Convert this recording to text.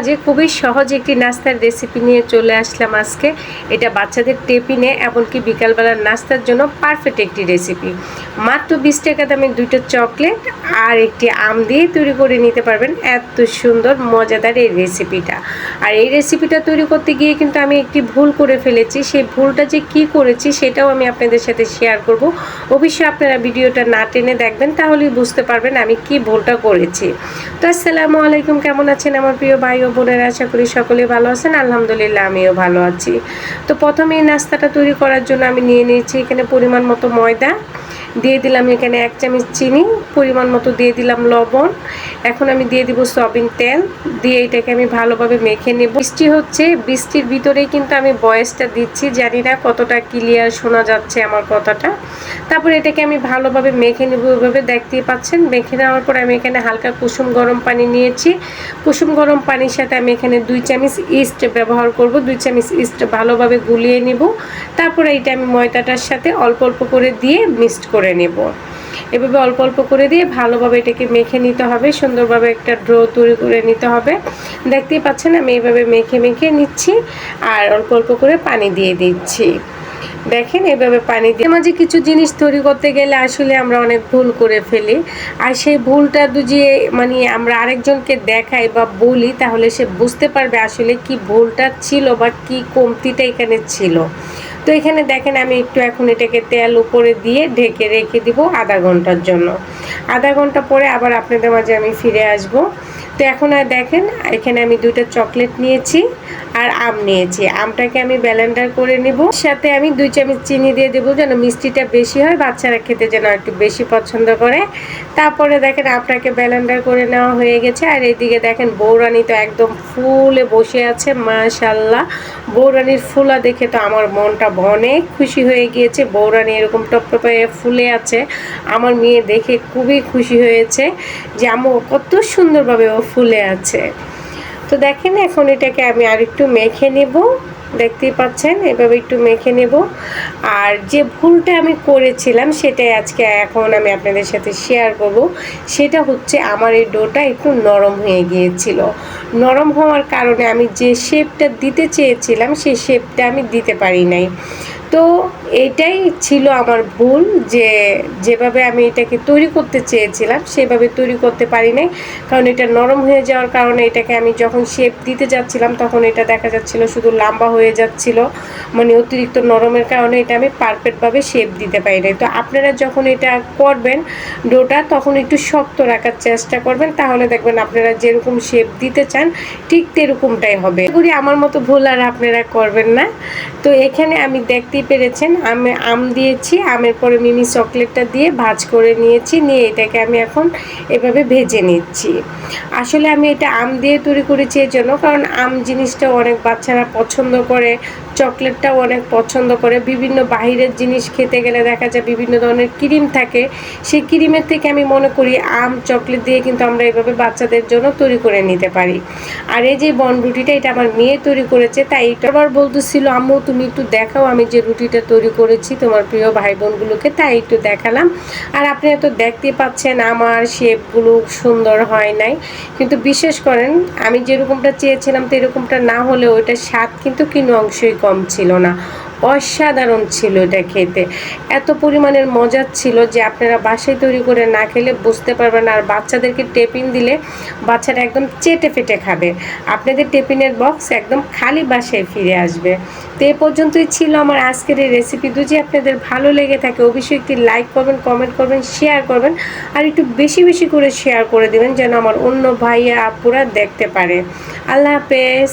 মাঝে খুবই সহজ একটি নাস্তার রেসিপি নিয়ে চলে আসলাম আজকে। এটা বাচ্চাদের টেপিনে এমনকি বিকালবেলার নাস্তার জন্য পারফেক্ট একটি রেসিপি মাত্র বিশ টাকা দামে দুটো চকলেট আর একটি আম দিয়ে তৈরি করে নিতে পারবেন এত সুন্দর, মজাদার এই রেসিপিটা আর এই রেসিপিটা তৈরি করতে গিয়ে কিন্তু আমি একটি ভুল করে ফেলেছি। সেই ভুলটা যে কি করেছি সেটাও আমি আপনাদের সাথে শেয়ার করব। অবশ্যই আপনারা ভিডিওটা না টেনে দেখবেন, তাহলেই বুঝতে পারবেন আমি কি ভুলটা করেছি। তো আসসালামু আলাইকুম, কেমন আছেন আমার প্রিয় ভাই ও বোনেরা? আশা করি সকলেই ভালো আছেন, আলহামদুলিল্লাহ আমিও ভালো আছি। তো প্রথমে এই নাস্তাটা তৈরি করার জন্য আমি নিয়ে নিয়েছি এখানে পরিমাণ মতো ময়দা দিয়ে দিলাম এখানে এক চামচ চিনি, পরিমাণ মতো দিয়ে দিলাম লবণ। এখন আমি দিয়ে দিব সয়াবিন তেল, দিয়ে এটাকে আমি ভালোভাবে মেখে নেব। বৃষ্টি হচ্ছে বৃষ্টির ভিতরেই কিন্তু আমি বয়েসটা দিচ্ছি, জানি না কতটা ক্লিয়ার শোনা যাচ্ছে আমার কথাটা। তারপর এটাকে আমি ভালোভাবে মেখে নেব, ওইভাবে দেখতে পাচ্ছেন। মেখে নেওয়ার পর আমি এখানে হালকা কুসুম গরম পানি নিয়েছি। কুসুম গরম পানির সাথে আমি এখানে দুই চামচ ইস্ট ব্যবহার করব, দুই চামচ ইস্ট ভালোভাবে গুলিয়ে নিব। তারপরে এটা আমি ময়দাটার সাথে অল্প অল্প করে দিয়ে মিক্সড করে নেব। এভাবে অল্প অল্প করে দিয়ে ভালোভাবে এটাকে মেখে নিতে হবে, সুন্দরভাবে একটা ড্রো তৈরি করে নিতে হবে। দেখতেই পাচ্ছেন আমি এইভাবে মেখে মেখে নিচ্ছি আর অল্প অল্প করে পানি দিয়ে দিচ্ছি। দেখেন এভাবে পানি দিয়ে মাঝে কিছু জিনিস তৈরি করতে গেলে আসলে আমরা অনেক ভুল করে ফেলি। আর সেই ভুলটা যে মানে আমরা আরেকজনকে দেখাই বা বলি, তাহলে সে বুঝতে পারবে আসলে কি ভুলটা ছিল বা কি কমতিটা এখানে ছিল। তো এখানে দেখেন আমি একটু এখন এটাকে তেল উপরে দিয়ে ঢেকে রেখে দিব আধা ঘণ্টার জন্য। আধা ঘণ্টা পরে আবার আপনাদের মাঝে আমি ফিরে আসব। তো এখন আর দেখেন, এখানে আমি দুটো চকলেট নিয়েছি আর আম নিয়েছি। আমটাকে আমি ব্যালেন্ডার করে নেব। সাথে আমি দুই চামচ চিনি দিয়ে দেবো যেন মিষ্টিটা বেশি হয়, বাচ্চারা খেতে যেন একটু বেশি পছন্দ করে। তারপরে দেখেন আপনাকে ব্যালেন্ডার করে নেওয়া হয়ে গেছে। আর এইদিকে দেখেন বৌরানি তো একদম ফুলে বসে আছে মাশাল্লাহ বৌরানির ফুলা দেখে তো আমার মনটা অনেক খুশি হয়ে গিয়েছে বৌরানি এরকম টপটপে ফুলে আছে। আমার মেয়ে দেখে খুবই খুশি হয়েছে যে আমু কত সুন্দরভাবে ও ফুলে আছে। তো দেখেন এখন এটাকে আমি আরেকটু মেখে নেব। দেখতেই পাচ্ছেন, এভাবে একটু মেখে নেব। আর যে ভুলটা আমি করেছিলাম, সেটাই আজকে এখন আমি আপনাদের সাথে শেয়ার করব। সেটা হচ্ছে আমার এই ডোটা একটু নরম হয়ে গিয়েছিল। নরম হওয়ার কারণে আমি যে শেপটা দিতে চেয়েছিলাম, সেই শেপটা আমি দিতে পারি নাই। তো এটাই ছিল আমার ভুল যে যেভাবে আমি এটাকে তৈরি করতে চেয়েছিলাম, সেভাবে তৈরি করতে পারি নাই। কারণ এটা নরম হয়ে যাওয়ার কারণে এটাকে আমি যখন শেপ দিতে যাচ্ছিলাম, তখন এটা দেখা যাচ্ছিল শুধু লম্বা হয়ে যাচ্ছিল। মানে অতিরিক্ত নরমের কারণে এটা আমি পারফেক্টভাবে শেপ দিতে পারি নাই। তো আপনারা যখন এটা করবেন ডোটা তখন একটু শক্ত রাখার চেষ্টা করবেন, তাহলে দেখবেন আপনারা যেরকম শেপ দিতে চান, ঠিক তেরকমটাই হবে। করি আমার মতো ভুল আর আপনারা করবেন না। তো এখানে আমি দেখতেই পেরেছেন, আমি আম দিয়েছি, আমের পরে মিনি চকলেটটা দিয়ে ভাজ করে নিয়েছি, নিয়ে এটাকে আমি এখন এভাবে ভেজে নিচ্ছি। আসলে আমি এটা আম দিয়ে তৈরি করেছি এই জন্য কারণ আম জিনিসটা অনেক বাচ্চারা পছন্দ করে চকলেটটাও অনেক পছন্দ করে। বিভিন্ন বাহিরের জিনিস খেতে গেলে দেখা যায় বিভিন্ন ধরনের ক্রিম থাকে। সেই ক্রিমের থেকে আমি মনে করি আম, চকলেট দিয়ে কিন্তু আমরা এভাবে বাচ্চাদের জন্য তৈরি করে নিতে পারি। আর এই যে বন রুটিটা, এটা আমার মেয়ে তৈরি করেছে, তাই এটা আবার বলতেছিল আম্মু, তুমি একটু দেখাও আমি যে রুটিটা তৈরি করেছি তোমার প্রিয় ভাই বোনগুলোকে তাই একটু দেখালাম। আর আপনি তো দেখতে পাচ্ছেন আমার শেপগুলো সুন্দর হয় নাই। কিন্তু বিশেষ করেন, আমি যেরকমটা চেয়েছিলাম, তো এরকমটা না হলে ওইটার স্বাদ কিন্তু কোনো অংশই কম ছিল। না। অসাধারণ ছিল এটা খেতে। এত পরিমাণের মজার ছিল যে আপনারা বাসায় তৈরি করে না খেলে বুঝতে পারবেন আর বাচ্চাদেরকে টেপিন দিলে বাচ্চারা একদম চেটে ফেটে খাবে। আপনাদের টেপিনের বক্স একদম খালি বাসায় ফিরে আসবে। তো এ পর্যন্তই ছিল আমার আজকের এই রেসিপি যদি আপনাদের ভালো লেগে থাকে, অবশ্যই একটি লাইক করবেন কমেন্ট করবেন শেয়ার করবেন। আর একটু বেশি বেশি করে শেয়ার করে দেবেন, যেন আমার অন্য ভাইয়া আপুরা দেখতে পারে। আল্লাহ হাফেজ।